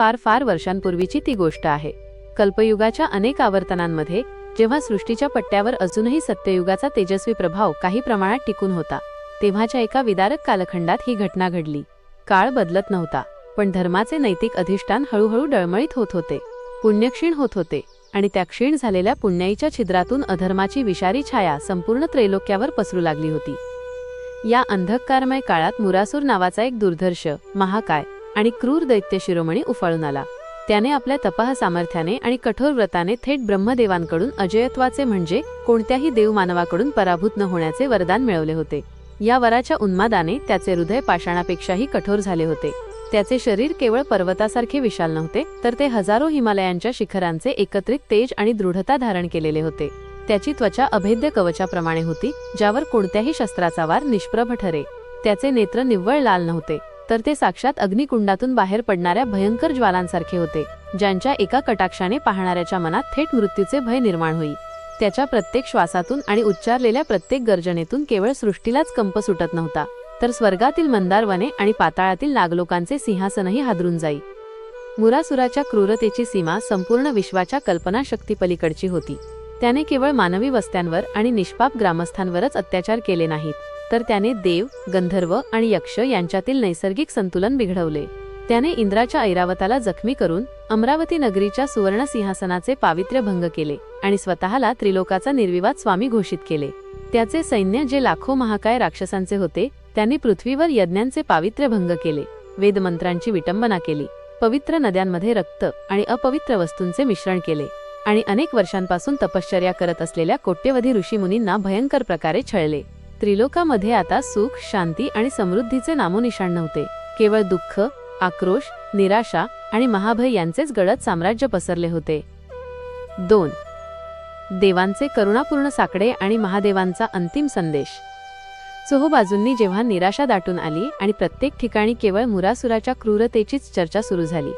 फार फार वर्षांपूर्वीची ती गोष्ट आहे. कल्पयुगाच्या अनेक आवर्तनांमध्ये जेव्हा सृष्टीच्या पट्ट्यावर अजूनही सत्ययुगाचा तेजस्वी प्रभाव काही प्रमाणात टिकून होता तेव्हाच्या एका विदारक कालखंडात ही घटना घडली. काळ बदलत नव्हता पण धर्माचे नैतिक अधिष्ठान हळूहळू डळमळीत होत होते. पुण्यक्षीण होत होते आणि त्या क्षीण झालेल्या पुण्याईच्या छिद्रातून अधर्माची विषारी छाया संपूर्ण त्रैलोक्यावर पसरू लागली होती. या अंधकारमय काळात मुरासूर नावाचा एक दुर्धर्ष महाकाय आणि क्रूर दैत्य शिरोमणी उफाळून आला. त्याने आपल्या तपह सामर्थ्याने आणि कठोर व्रताने थेट ब्रह्मदेवांकडून अजयत्वाचे म्हणजे कोणत्याही देवमानवाकडून पराभूत न होण्याचे वरदान मिळवले होते. या वराच्या उन्मादाने त्याचे हृदय पाषाणापेक्षाही कठोर झाले होते. त्याचे शरीर केवळ पर्वतासारखे विशाल नव्हते तर ते हजारो हिमालयांच्या शिखरांचे एकत्रित तेज आणि दृढता धारण केलेले होते. त्याची त्वचा अभेद्य कवचाप्रमाणे होती ज्यावर कोणत्याही शस्त्राचा वार निष्प्रभ ठरे. त्याचे नेत्र निव्वळ लाल नव्हते. तर ते साक्षात अग्निकुंडातून बाहेर पडणाऱ्या भयंकर ज्वालांसारखे होते ज्यांच्या एका कटाक्षाने पाहणाऱ्याच्या मनात थेट मृत्यूचे भय निर्माण होई. त्याच्या प्रत्येक श्वासातून आणि उच्चारलेल्या प्रत्येक गर्जनेतून केवळ सृष्टीलाच कंप सुटत नव्हता तर स्वर्गातील मंदारवने आणि पाताळातील नागलोकांचे सिंहासनही हादरून जाई. मुरासुराच्या क्रूरतेची सीमा संपूर्ण विश्वाच्या कल्पनाशक्तीपलीकडची होती. त्याने केवळ मानवी वस्त्यांवर आणि निष्पाप ग्रामस्थांवरच अत्याचार केले नाहीत. तर त्याने देव गंधर्व आणि यक्ष यांच्यातील नैसर्गिक संतुलन बिघडवले. त्याने इंद्राच्या ऐरावताला जखमी करून अमरावती नगरीच्या सुवर्ण सिंहासनाचे पावित्र्य भंग केले आणि स्वतःला त्रिलोकाचा निर्विवाद स्वामी घोषित केले. त्याचे सैन्य जे लाखो महाकाय राक्षसांचे होते त्यांनी पृथ्वीवर यज्ञांचे पावित्र्य भंग केले वेदमंत्रांची विटंबना केली पवित्र नद्यांमध्ये रक्त आणि अपवित्र वस्तूंचे मिश्रण केले आणि अनेक वर्षांपासून तपश्चर्या करत असलेल्या कोट्यवधी ऋषीमुनींना भयंकर प्रकारे छळले. त्रिलोकामध्ये आता सुख शांती आणि समृद्धीचे नामोनिशाण नव्हते. केवळ दुःख आक्रोश निराशा आणि महाभय यांचेच गडद साम्राज्य पसरले होते. दोन. देवांचे करुणापूर्ण साकडे आणि महादेवांचा अंतिम संदेश. चोहोबाजूंनी जेव्हा निराशा दाटून आली आणि प्रत्येक ठिकाणी केवळ मुरासुराच्या क्रूरतेचीच चर्चा सुरू झाली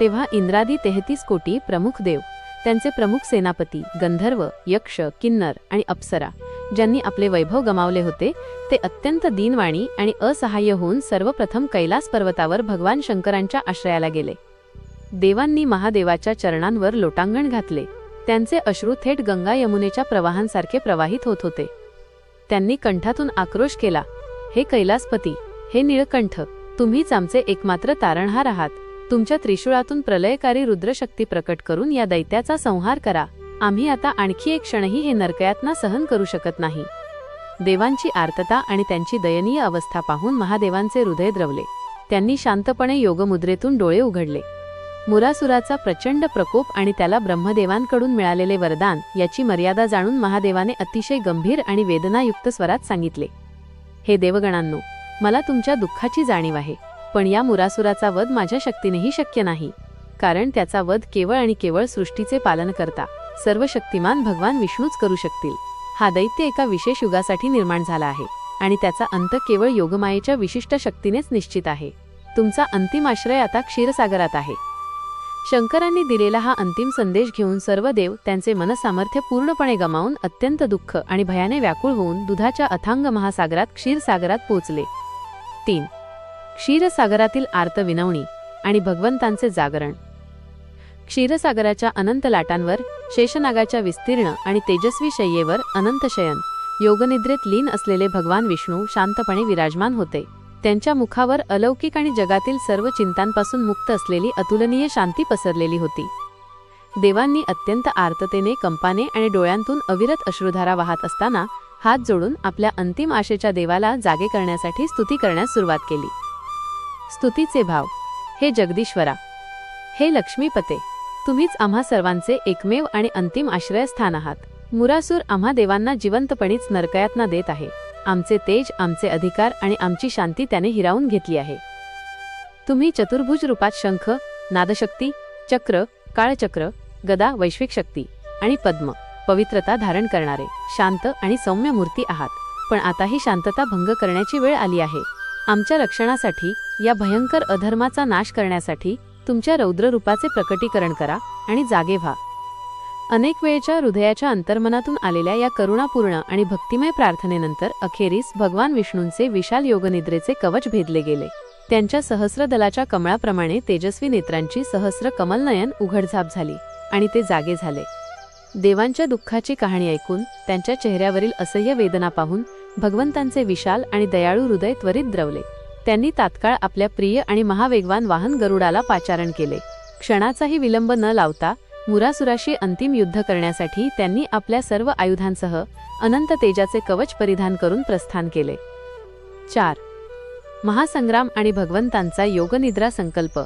तेव्हा इंद्रादी तेहतीस कोटी प्रमुख देव त्यांचे प्रमुख सेनापती गंधर्व यक्ष किन्नर आणि अप्सरा ज्यांनी आपले वैभव गमावले होते ते अत्यंत दीनवाणी आणि असहाय्य होऊन सर्वप्रथम कैलास पर्वतावर भगवान शंकरांच्या आश्रयाला गेले. देवांनी महादेवाच्या चरणांवर लोटांगण घातले. त्यांचे अश्रू थेट गंगा यमुनेच्या प्रवाहांसारखे प्रवाहित होत होते. त्यांनी कंठातून आक्रोश केला हे कैलासपती हे निळकंठ तुम्हीच आमचे एकमात्र तारणहार आहात. तुमच्या त्रिशूळातून प्रलयकारी रुद्रशक्ती प्रकट करून या दैत्याचा संहार करा. आम्ही आता आणखी एक क्षणही हे नरकयातना सहन करू शकत नाही. देवांची आर्तता आणि त्यांची दयनीय अवस्था पाहून महादेवांचे हृदय द्रवले. त्यांनी शांतपणे योगमुद्रेतून डोळे उघडले. मुरासुराचा प्रचंड प्रकोप आणि त्याला ब्रह्मदेवांकडून मिळालेले वरदान याची मर्यादा जाणून महादेवाने अतिशय गंभीर आणि वेदनायुक्त स्वरात सांगितले. हे देवगणांनो मला तुमच्या दुःखाची जाणीव आहे. पण या मुरासुराचा वध माझ्या शक्तीनेही शक्य नाही. कारण त्याचा वध केवळ आणि केवळ सृष्टीचे पालन करता. सर्व शक्तिमान भगवान विष्णूच करू शकतील. हा दैत्य एका विशेष युगासाठी निर्माण झाला आहे. आणि त्याचा अंत केवळ योगमायेच्या विशिष्ट शक्तीनेच निश्चित आहे. तुमचा अंतिम आश्रय आता क्षीरसागरात आहे. शंकरांनी दिलेला हा अंतिम संदेश घेऊन सर्व देव त्यांचे मनसामर्थ्य पूर्णपणे गमावून अत्यंत दुःख आणि भयाने व्याकुळ होऊन दुधाच्या अथांग महासागरात क्षीरसागरात पोचले तीन क्षीरसागरातील आर्त विनवणी आणि भगवंतांचे जागरण. क्षीरसागराच्या अनंत लाटांवर शेषनागाच्या विस्तीर्ण आणि तेजस्वी शय्येवर अनंत शयन योगनिद्रेत लीन असलेले भगवान विष्णू शांतपणे विराजमान होते. त्यांच्या मुखावर अलौकिक आणि जगातील सर्व चिंतांपासून मुक्त असलेली अतुलनीय शांती पसरलेली होती. देवांनी अत्यंत आर्ततेने कंपाने आणि डोळ्यांतून अविरत अश्रुधारा वाहत असताना हात जोडून आपल्या अंतिम आशेच्या देवाला जागे करण्यासाठी स्तुती करण्यास सुरुवात केली. स्तुतीचे भाव. हे जगदीश्वरा. हे लक्ष्मीपते. तुम्हीच आम्हा सर्वांचे एकमेव आणि अंतिम आश्रयस्थान आहात. मुरासूर आम्हा देवांना जिवंतपणीच नरकयातना देत आहे. आमचे तेज आमचे अधिकार आणि आमची शांती त्याने हिरावून घेतली आहे. तुम्ही चतुर्भुज रूपात शंख नादशक्ती चक्र काळचक्र गदा वैश्विक शक्ती आणि पद्म पवित्रता धारण करणारे शांत आणि सौम्य मूर्ती आहात. पण आता ही शांतता भंग करण्याची वेळ आली आहे. आमच्या रक्षणासाठी या भयंकर अधर्माचा नाश करण्यासाठी तुमच्या रौद्ररूपाचे प्रकटीकरण करा आणि जागे व्हा. अनेक वेळच्या हृदयाच्या अंतर्मनातून आलेल्या या करुणापूर्ण आणि भक्तिमय प्रार्थनेनंतर अखेरीस भगवान विष्णूंचे विशाल योगनिद्रेचे कवच भेदले गेले. त्यांच्या सहस्र दलाच्या कमळाप्रमाणे तेजस्वी नेत्रांची सहस्र कमलनयन उघडझाप झाली आणि ते जागे झाले. देवांच्या दुःखाची कहाणी ऐकून त्यांच्या चेहऱ्यावरील असह्य वेदना पाहून भगवंतांचे विशाल आणि दयाळू हृदय त्वरित द्रवले. त्यांनी तात्काळ आपल्या प्रिय आणि महावेगवान वाहन गरुडाला पाचारण केले. क्षणाचाही विलंब न लावता मुरासुराशी अंतिम युद्ध करण्यासाठी त्यांनी आपल्या सर्व आयुधांसह अनंत तेजाचे कवच परिधान करून प्रस्थान केले. चार. महासंग्राम आणि भगवंतांचा योगनिद्रा संकल्प.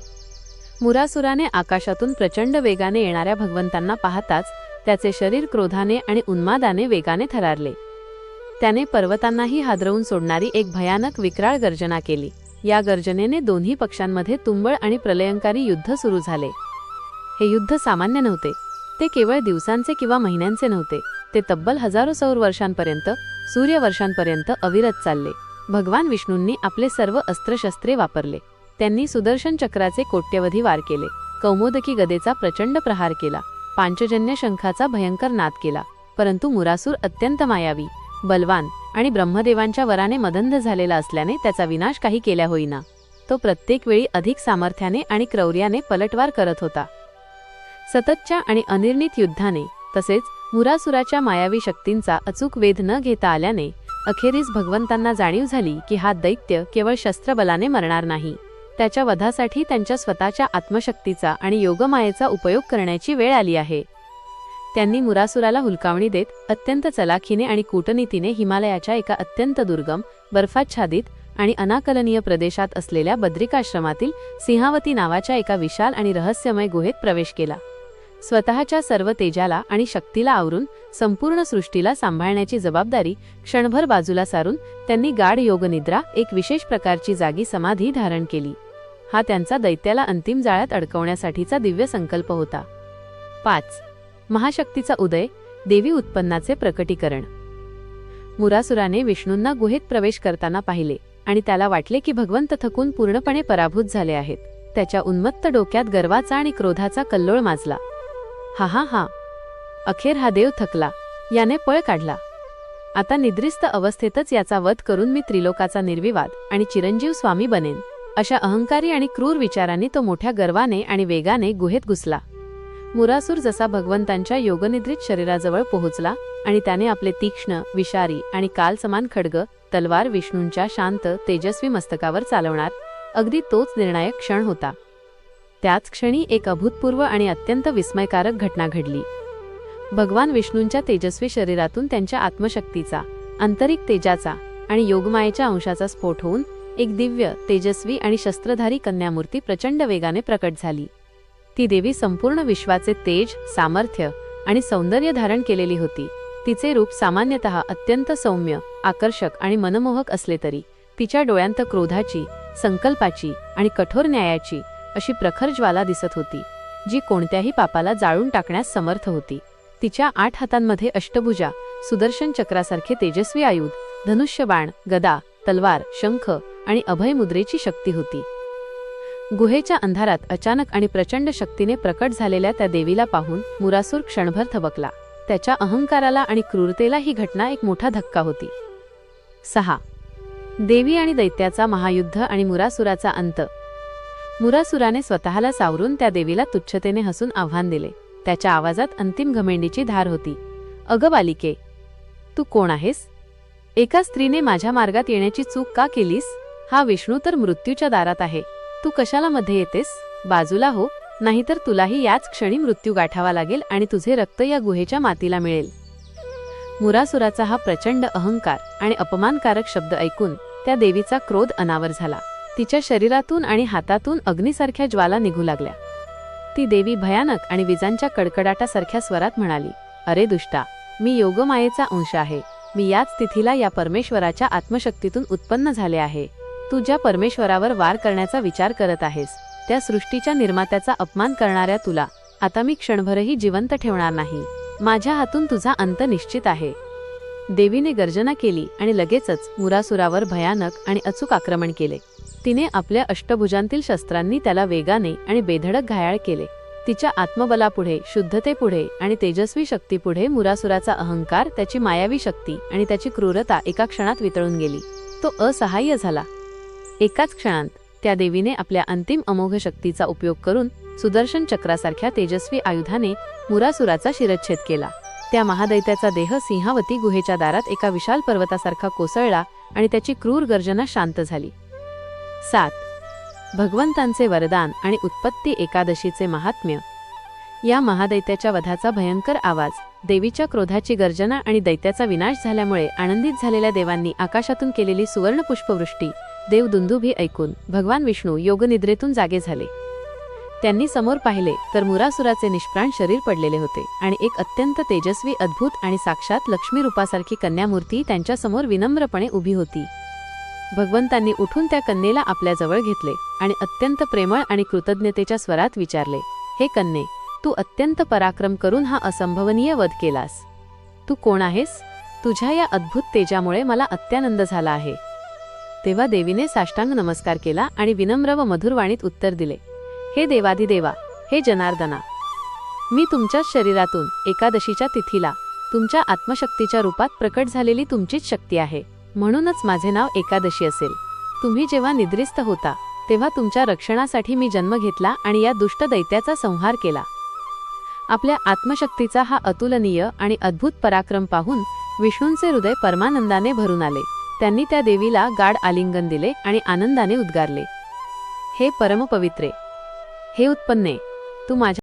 मुरासुराने आकाशातून प्रचंड वेगाने येणाऱ्या भगवंतांना पाहताच त्याचे शरीर क्रोधाने आणि उन्मादाने वेगाने थरारले. त्याने पर्वतांनाही हादरवून सोडणारी एक भयानक विक्राळ गर्जना केली. या गर्जनेने दोन्ही पक्षांमध्ये तुंबळ आणि प्रलयंकारी युद्ध सुरू झाले. हे युद्ध सामान्य नव्हते. ते केवळ दिवसांचे किंवा महिन्यांचे नव्हते. ते तब्बल हजारो सौर वर्षांपर्यंत सूर्यवर्षांपर्यंत अविरत चालले. भगवान विष्णूंनी आपले सर्व अस्त्रशस्त्रे वापरले. त्यांनी सुदर्शन चक्राचे कोट्यवधी वार केले. कौमोदकी गदेचा प्रचंड प्रहार केला. पांचजन्य शंखाचा भयंकर नाद केला. परंतु मुरासूर अत्यंत मायावी. बलवान आणि ब्रह्मदेवांच्या वराने मदंध झालेला असल्याने त्याचा विनाश काही केल्या होईना. तो प्रत्येक वेळी अधिक सामर्थ्याने आणि क्रौर्याने पलटवार करत होता. सततच्या आणि अनिर्णित युद्धाने तसेच मुरासुराच्या मायावी शक्तींचा अचूक वेध न घेता आल्याने अखेरीस भगवंतांना जाणीव झाली की हा दैत्य केवळ शस्त्रबलाने मरणार नाही. त्याच्या वधासाठी त्यांच्या स्वतःच्या आत्मशक्तीचा आणि योगमायेचा उपयोग करण्याची वेळ आली आहे. त्यांनी मुरासुराला हुलकावणी देत अत्यंत चलाखीने आणि कूटनीतीने हिमालयाच्या एका अत्यंत दुर्गम बर्फाच्छादित आणि अनाकलनीय प्रदेशात असलेल्या बद्रिकाश्रमातील सिंहावती नावाच्या एका विशाल आणि रहस्यमय गुहेत प्रवेश केला. स्वतःच्या सर्व तेजाला आणि शक्तीला आवरून संपूर्ण सृष्टीला सांभाळण्याची जबाबदारी क्षणभर बाजूला सारून त्यांनी गाढ योगनिद्रा एक विशेष प्रकारची जागी समाधी धारण केली. हा त्यांचा दैत्याला अंतिम जाळ्यात अडकवण्यासाठीचा दिव्य संकल्प होता. पाच महाशक्तीचा उदय देवी उत्पन्नाचे प्रकटीकरण. मुरासुराने विष्णूंना गुहेत प्रवेश करताना पाहिले आणि त्याला वाटले की भगवंत थकून पूर्णपणे पराभूत झाले आहेत. त्याच्या उन्मत्त डोक्यात गर्वाचा आणि क्रोधाचा कल्लोळ माजला. हा हा हा. अखेर हा देव थकला. याने पळ काढला. आता निद्रिस्त अवस्थेतच याचा वध करून मी त्रिलोकाचा निर्विवाद आणि चिरंजीव स्वामी बनेन अशा अहंकारी आणि क्रूर विचारांनी तो मोठ्या गर्वाने आणि वेगाने गुहेत घुसला. मुरासूर जसा भगवंतांच्या योगनिद्रित शरीराजवळ पोहोचला आणि त्याने आपले तीक्ष्ण विषारी आणि कालसमान खडग खड्ग तलवार विष्णूंच्या शांत तेजस्वी मस्तकावर चालवणार अगदी तोच निर्णायक क्षण होता. त्याच क्षणी एक अभूतपूर्व आणि अत्यंत विस्मयकारक घटना घडली. भगवान विष्णूंच्या तेजस्वी शरीरातून त्यांच्या आत्मशक्तीचा आंतरिक तेजाचा आणि योगमायेच्या अंशाचा स्फोट होऊन एक दिव्य तेजस्वी आणि शस्त्रधारी कन्यामूर्ती प्रचंड वेगाने प्रकट झाली. ती देवी संपूर्ण विश्वाचे तेज सामर्थ्य आणि सौंदर्य धारण केलेली होती. तिचे रूप सामान्यतः अत्यंत सौम्य आकर्षक आणि मनमोहक असले तरी तिच्या डोळ्यांत क्रोधाची संकल्पाची आणि कठोर न्यायाची अशी प्रखर ज्वाला दिसत होती जी कोणत्याही पापाला जाळून टाकण्यास समर्थ होती. तिच्या आठ हातांमध्ये अष्टभुजा सुदर्शन चक्रासारखे तेजस्वी आयुध धनुष्यबाण गदा तलवार शंख आणि अभय मुद्रेची शक्ती होती. गुहेच्या अंधारात अचानक आणि प्रचंड शक्तीने प्रकट झालेल्या त्या देवीला पाहून मुरासूर क्षणभर थबकला. त्याच्या अहंकाराला आणि क्रूरतेला ही घटना एक मोठा धक्का होती. सहा. देवी आणि दैत्याचा महायुद्ध आणि मुरासुराचा अंत. मुरासुराने स्वतःला सावरून त्या देवीला तुच्छतेने हसून आव्हान दिले. त्याच्या आवाजात अंतिम घमेंडीची धार होती. अगं बालिके तू कोण आहेस? एका स्त्रीने माझ्या मार्गात येण्याची चूक का केलीस? हा विष्णू तर मृत्यूच्या दारात आहे. तू कशाला मध्ये येतेस? बाजूला हो नाहीतर तुलाही याच क्षणी मृत्यू गाठावा लागेल आणि तुझे रक्त या गुहेच्या मातीला मिळेल. मुरासुराचा हा प्रचंड अहंकार आणि अपमानकारक शब्द ऐकून त्या देवीचा क्रोध अनावर झाला. तिच्या शरीरातून आणि हातातून अग्नीसारख्या ज्वाला निघू लागल्या. ती देवी भयानक आणि विजांच्या कडकडाटासारख्या स्वरात म्हणाली अरे दुष्टा मी योगमायेचा अंश आहे. मी याच तिथीला या परमेश्वराच्या आत्मशक्तीतून उत्पन्न झाले आहे. तू ज्या परमेश्वरावर वार करण्याचा विचार करत आहेस त्या सृष्टीच्या निर्मात्याचा अपमान करणाऱ्या तुला आता मी क्षणभरही जिवंत ठेवणार नाही. माझ्या हातून तुझा अंत निश्चित आहे. देवीने गर्जना केली आणि लगेचच मुरासुरावर भयानक आणि अचूक आक्रमण केले. तिने आपल्या अष्टभुजांतील शस्त्रांनी त्याला वेगाने आणि बेधडक घायाळ केले. तिच्या आत्मबलापुढे शुद्धतेपुढे आणि तेजस्वी शक्तीपुढे मुरासुराचा अहंकार त्याची मायावी शक्ती आणि त्याची क्रूरता एका क्षणात वितळून गेली. तो असहाय्य झाला. एकाच क्षणात त्या देवीने आपल्या अंतिम अमोघ शक्तीचा उपयोग करून सुदर्शन चक्रासारख्या तेजस्वी आयुधाने मुरासुराचा शिरच्छेद केला. त्या महादैत्याचा देह सिंहावती गुहेच्या दारात एका विशाल पर्वतासारखा कोसळला आणि त्याची क्रूर गर्जना शांत झाली. सात. भगवंतांचे वरदान आणि उत्पत्ती एकादशीचे महात्म्य. या महादैत्याच्या वधाचा भयंकर आवाज देवीच्या क्रोधाची गर्जना आणि दैत्याचा विनाश झाल्यामुळे आनंदित झालेल्या देवांनी आकाशातून केलेली सुवर्णपुष्पवृष्टी देव दुंदुभी ऐकून भगवान विष्णू योगनिद्रेतून जागे झाले. त्यांनी समोर पाहिले तर मुरासुराचे निष्प्राण शरीर पडलेले होते आणि एक अत्यंत तेजस्वी अद्भुत आणि साक्षात लक्ष्मी रूपासारखी कन्यामूर्ती त्यांच्यासमोर विनम्रपणे उभी होती. भगवंतांनी उठून त्या कन्येला आपल्याजवळ घेतले आणि अत्यंत प्रेमळ आणि कृतज्ञतेच्या स्वरात विचारले हे कन्ये तू अत्यंत पराक्रम करून हा असंभवनीय वध केलास. तू कोण आहेस? तुझ्या या अद्भुत तेजामुळे मला अत्यानंद झाला आहे. तेव्हा देवीने साष्टांग नमस्कार केला आणि विनम्र व मधुरवाणीत उत्तर दिले हे देवाधिदेवा हे जनार्दना मी तुमच्याच शरीरातून एकादशीच्या तिथीला तुमच्या आत्मशक्तीच्या रूपात प्रकट झालेली तुमचीच शक्ती आहे. म्हणूनच माझे नाव एकादशी असेल. तुम्ही जेव्हा निद्रिस्त होता तेव्हा तुमच्या रक्षणासाठी मी जन्म घेतला आणि या दुष्ट दैत्याचा संहार केला. आपल्या आत्मशक्तीचा हा अतुलनीय आणि अद्भुत पराक्रम पाहून विष्णूंचे हृदय परमानंदाने भरून आले. त्यांनी त्या देवीला गाढ आलिंगन दिले आणि आनंदाने उद्गारले. हे परमपवित्रे हे उत्पन्ने तू माझ्या